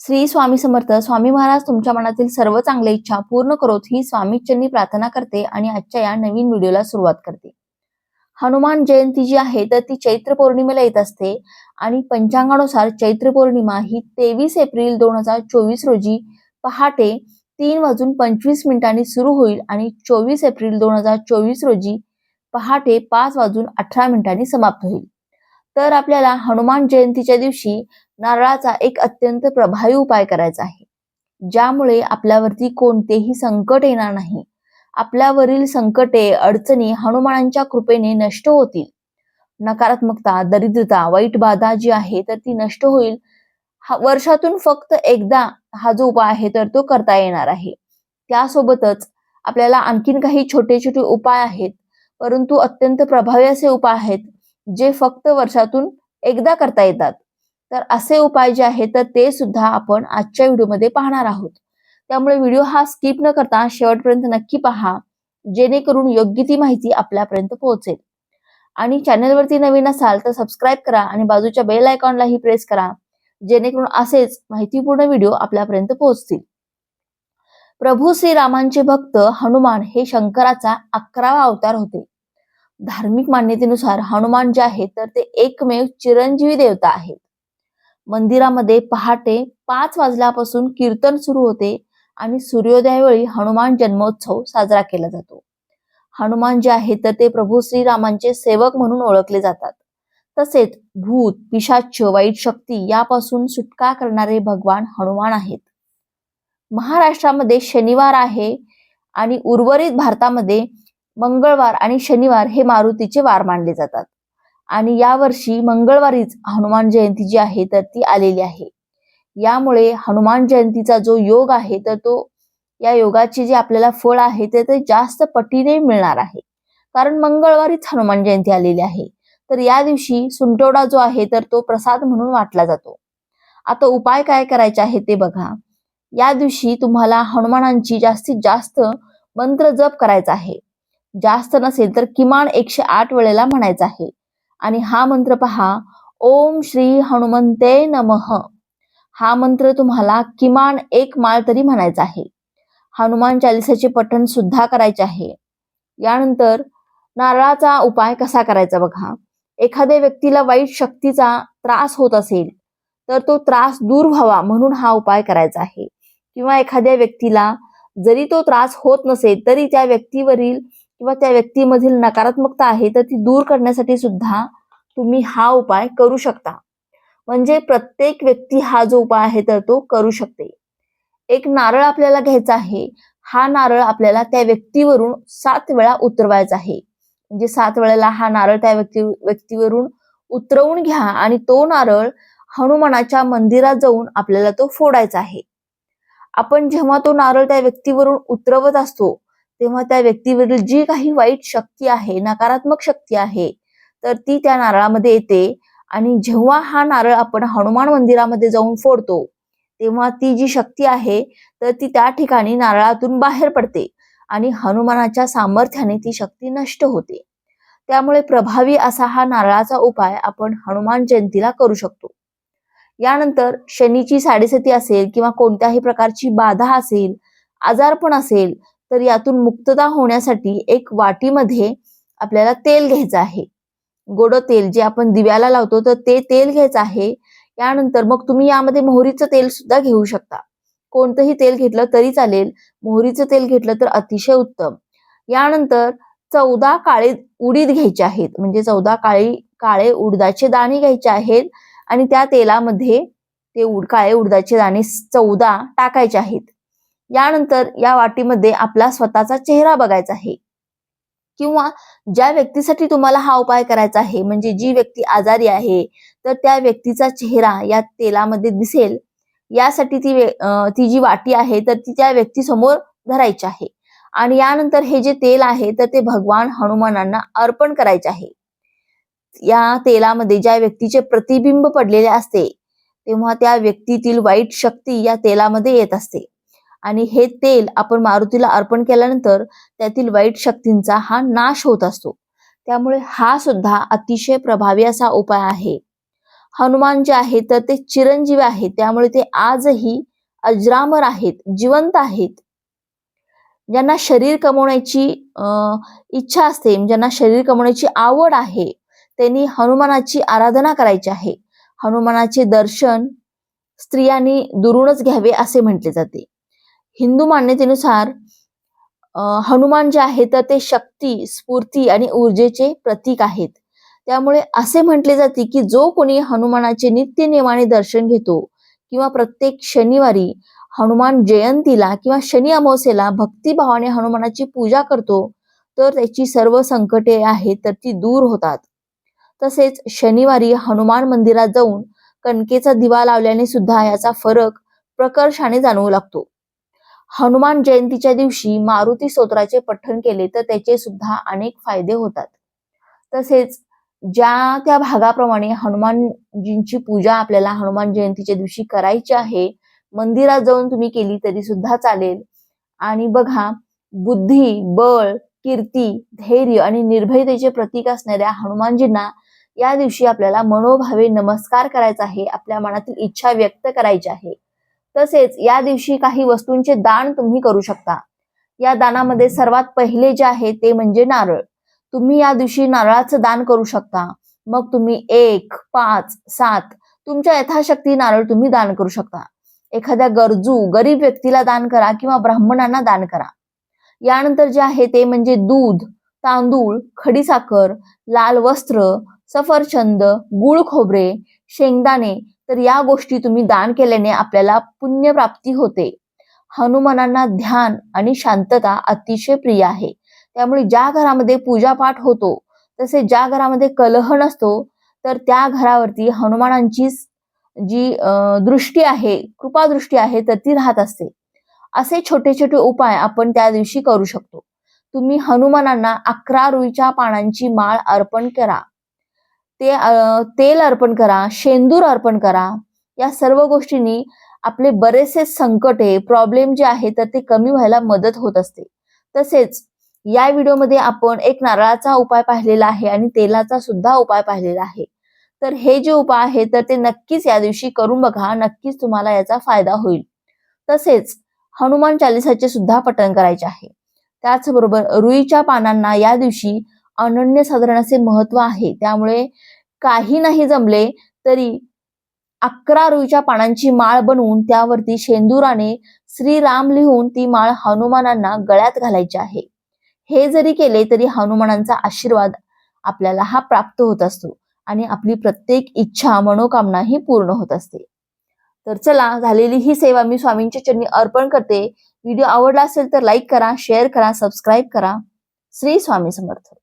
श्री स्वामी समर्थ स्वामी महाराज तुमच्या मनातील सर्व चांगल्या इच्छा पूर्ण करोत ही स्वामीच्यांनी प्रार्थना करते आणि आजच्या या नवीन व्हिडिओला सुरुवात करते. हनुमान जयंती जी आहे तर ती चैत्र पौर्णिमेला येत असते आणि पंचांगानुसार चैत्र पौर्णिमा ही तेवीस एप्रिल दोन हजार चोवीस रोजी पहाटे तीन वाजून पंचवीस मिनिटांनी सुरू होईल आणि चोवीस एप्रिल दोन हजार चोवीस रोजी पहाटे पाच वाजून अठरा मिनिटांनी समाप्त होईल. तर आपल्याला हनुमान जयंतीच्या दिवशी नारळाचा एक अत्यंत प्रभावी उपाय करायचा आहे. ज्यामुळे आपल्यावरती कोणतेही संकट येणार नाही. आपल्यावरील संकटे अडचणी हनुमानांच्या कृपेने नष्ट होतील. नकारात्मकता दरिद्रता वाईट बाधा जी आहे तर ती नष्ट होईल. हा- वर्षातून फक्त एकदा हा जो उपाय आहे तर तो करता येणार आहे. त्यासोबतच आपल्याला आणखीन काही छोटे छोटे उपाय आहेत परंतु अत्यंत प्रभावी असे उपाय आहेत जे फक्त वर्षातून एकदा करता येतात. तर असे उपाय जे आहेत तर ते सुद्धा आपण आजच्या व्हिडिओमध्ये पाहणार आहोत. त्यामुळे व्हिडिओ हा स्किप न करता शेवटपर्यंत नक्की पहा जेणेकरून योग्य ती माहिती आपल्यापर्यंत पोहोचेल. आणि चॅनलवरती नवीन असाल तर सबस्क्राईब करा आणि बाजूच्या बेल आयकॉनलाही प्रेस करा जेणेकरून असेच माहितीपूर्ण व्हिडिओ आपल्यापर्यंत पोहोचतील. प्रभू श्रीरामांचे भक्त हनुमान हे शंकराचा अकरावा अवतार होते. धार्मिक मान्यतेनुसार हनुमान जे आहेत तर ते एकमेव चिरंजीवी देवता आहेत. मंदिरामध्ये पहाटे पाच वाजल्यापासून कीर्तन सुरू होते आणि सूर्योदयावेळी हनुमान जन्मोत्सव साजरा केला जातो. हनुमान जे आहेत तर ते प्रभू श्रीरामांचे सेवक म्हणून ओळखले जातात. तसेच भूत पिशाच्य वाईट शक्ती यापासून सुटका करणारे भगवान हनुमान आहेत. महाराष्ट्रामध्ये शनिवार आहे आणि उर्वरित भारतामध्ये मंगळवार आणि शनिवार हे मारुतीचे वार मानले जातात. आणि यावर्षी मंगळवारीच हनुमान जयंती जी आहे तर ती आलेली आहे. यामुळे हनुमान जयंतीचा जो योग आहे तर तो या योगाचे जे आपल्याला फळ आहे ते ते जास्त पटीने मिळणार आहे. कारण मंगळवारीच हनुमान जयंती आलेली आहे. तर या दिवशी सुंटोडा जो आहे तर तो प्रसाद म्हणून वाटला जातो. आता उपाय काय करायचे आहे ते बघा. या दिवशी तुम्हाला हनुमानांची जास्तीत जास्त मंत्र जप करायचा आहे. जास्त नसेल तर किमान एकशे आठ वेळेला म्हणायचा आहे. आणि हा मंत्र पहा ओम श्री हनुमंते नमः. हा मंत्र तुम्हाला किमान एक माळ तरी म्हणायचा आहे. हनुमान चालिसाचे पठण सुद्धा करायचे आहे. यानंतर नारळाचा उपाय कसा करायचा बघा. एखाद्या व्यक्तीला वाईट शक्तीचा त्रास होत असेल तर तो त्रास दूर व्हावा म्हणून हा उपाय करायचा आहे. किंवा एखाद्या व्यक्तीला जरी तो त्रास होत नसेल तरी त्या व्यक्तीवरील किंवा त्या व्यक्तीमधील नकारात्मकता आहे तर ती दूर करण्यासाठी सुद्धा तुम्ही हा उपाय करू शकता. म्हणजे प्रत्येक व्यक्ती हा जो उपाय आहे तर तो करू शकते. एक नारळ आपल्याला घ्यायचा आहे हा नारळ आपल्याला त्या व्यक्तीवरून सात वेळा उतरवायचा आहे. म्हणजे सात वेळेला हा नारळ त्या व्यक्ती व्यक्तीवरून उतरवून घ्या आणि तो नारळ हनुमानाच्या मंदिरात जाऊन आपल्याला तो फोडायचा आहे. आपण जेव्हा तो नारळ त्या व्यक्तीवरून उतरवत असतो तेव्हा त्या व्यक्तीवरील जी काही वाईट शक्ती आहे नकारात्मक शक्ती आहे तर ती त्या नारळामध्ये येते. आणि जेव्हा हा नारळ आपण हनुमान मंदिरामध्ये जाऊन फोडतो तेव्हा ती जी शक्ती आहे तर ती त्या ठिकाणी नारळातून बाहेर पडते आणि हनुमानाच्या सामर्थ्याने ती शक्ती नष्ट होते. त्यामुळे प्रभावी असा हा नारळाचा उपाय आपण हनुमान जयंतीला करू शकतो. यानंतर शनीची साडेसती असेल किंवा कोणत्याही प्रकारची बाधा असेल आजारपण असेल तर यातून मुक्तता होण्यासाठी एक वाटीमध्ये आपल्याला तेल घ्यायचं आहे. गोड तेल जे आपण दिव्याला लावतो तर ते तेल घ्यायचं आहे. यानंतर मग तुम्ही यामध्ये मोहरीचं तेल सुद्धा घेऊ शकता. कोणतंही तेल घेतलं तरी चालेल. मोहरीचं तेल घेतलं तर अतिशय उत्तम. यानंतर चौदा काळे उडीद घ्यायचे आहेत. म्हणजे चौदा काळी काळे उडदाचे दाणे घ्यायचे आहेत. आणि त्या तेलामध्ये ते उड काळे उडदाचे दाणे चौदा टाकायचे आहेत. यानंतर या वाटीमध्ये आपला स्वतःचा चेहरा बघायचा आहे. किंवा ज्या व्यक्तीसाठी तुम्हाला हा उपाय करायचा आहे म्हणजे जी व्यक्ती आजारी आहे तर त्या व्यक्तीचा चेहरा या तेलामध्ये दिसेल. यासाठी ती ती जी वाटी आहे तर ती त्या व्यक्तीसमोर धरायची आहे. आणि यानंतर हे जे तेल आहे तर ते भगवान हनुमानांना अर्पण करायचे आहे. या तेलामध्ये ज्या व्यक्तीचे प्रतिबिंब पडलेले असते तेव्हा त्या व्यक्तीतील वाईट शक्ती या तेलामध्ये येत असते. आणि हे तेल आपण मारुतीला अर्पण केल्यानंतर त्यातील वाईट शक्तींचा हा नाश होत असतो. त्यामुळे हा सुद्धा अतिशय प्रभावी असा उपाय आहे. हनुमान जे आहे तर ते चिरंजीवी आहेत. त्यामुळे ते आजही अजरामर आहेत जिवंत आहेत. ज्यांना शरीर कमवण्याची अं, इच्छा असते ज्यांना शरीर कमवण्याची आवड आहे त्यांनी हनुमानाची आराधना करायची आहे. हनुमानाचे दर्शन स्त्रियांनी दुरूनच घ्यावे असे म्हटले जाते. हिंदू मान्यतेनुसार हनुमान जे आहे तर ते शक्ती स्फूर्ती आणि ऊर्जेचे प्रतीक आहेत. त्यामुळे असे म्हटले जाते की जो कोणी हनुमानाचे नित्य नियमाने दर्शन घेतो किंवा प्रत्येक शनिवारी हनुमान जयंतीला किंवा शनी अमावस्येला भक्तिभावाने हनुमानाची पूजा करतो तर त्याची सर्व संकटे आहेत तर ती दूर होतात. तसेच शनिवारी हनुमान मंदिरात जाऊन कणकेचा दिवा लावल्याने सुद्धा याचा फरक प्रकर्षाने जाणवू लागतो. हनुमान जयंतीच्या दिवशी मारुती स्तोत्राचे पठण केले तर त्याचे सुद्धा अनेक फायदे होतात. तसेच ज्या त्या भागाप्रमाणे हनुमानजींची पूजा आपल्याला हनुमान जयंतीच्या दिवशी करायची आहे मंदिरात जाऊन तुम्ही केली तरी सुद्धा चालेल. आणि बघा बुद्धी बळ कीर्ती धैर्य आणि निर्भयतेचे प्रतीक असणाऱ्या हनुमानजींना या दिवशी आपल्याला मनोभावे नमस्कार करायचा आहे आपल्या मनातील इच्छा व्यक्त करायची आहे. तसेच या दिवशी काही वस्तूंचे दान तुम्ही करू शकता. या दानामध्ये सर्वात पहिले जे आहे ते म्हणजे नारळ. तुम्ही या दिवशी नारळाचं दान करू शकता. मग तुम्ही एक पाच सात तुमच्या यथाशक्ती नारळ तुम्ही दान करू शकता. एखाद्या गरजू गरीब व्यक्तीला दान करा किंवा ब्राह्मणांना दान करा. यानंतर जे आहे ते म्हणजे दूध तांदूळ खडीसाखर लाल वस्त्र सफरचंद गुळ खोबरे शेंगदाणे तर या गोष्टी तुम्ही दान केल्याने आपल्याला पुण्यप्राप्ती होते. हनुमानांना ध्यान आणि शांतता अतिशय प्रिय आहे. त्यामुळे ज्या घरामध्ये पूजापाठ होतो तसे ज्या घरामध्ये कलह नसतो तर त्या घरावरती हनुमानांची जी अं, दृष्टी आहे कृपा दृष्टी आहे तर ती राहत असते. असे छोटे छोटे उपाय आपण त्या दिवशी करू शकतो. तुम्ही हनुमानांना अकरा रुईच्या पानांची माळ अर्पण करा. ते तेल अर्पण करा शेंदूर अर्पण करा. या सर्व गोष्टींनी आपले बरेचसे संकटे प्रॉब्लेम जे आहे तर ते कमी व्हायला मदत होत असते. तसेच या व्हिडिओमध्ये आपण एक नारळाचा उपाय पाहिलेला आहे आणि तेलाचा सुद्धा उपाय पाहिलेला आहे. तर हे जे उपाय आहे तर ते नक्कीच या दिवशी करून बघा नक्कीच तुम्हाला याचा फायदा होईल. तसेच हनुमान चालिसाचे सुद्धा पठण करायचे आहे. त्याचबरोबर रुईच्या पानांना या दिवशी अनन्यसाधारण असे महत्त्व आहे. त्यामुळे काही नाही जमले तरी अकरा रुईच्या पानांची माळ बनवून त्यावरती शेंदुराने श्रीराम लिहून ती माळ हनुमानांना गळ्यात घालायची आहे. हे जरी केले तरी हनुमानांचा आशीर्वाद आपल्याला हा प्राप्त होत असतो आणि आपली प्रत्येक इच्छा मनोकामना ही पूर्ण होत असते. तर चला झालेली ही सेवा मी स्वामींच्या चरणी अर्पण करते. व्हिडिओ आवडला असेल तर लाईक करा शेअर करा सबस्क्राईब करा. श्री स्वामी समर्थ.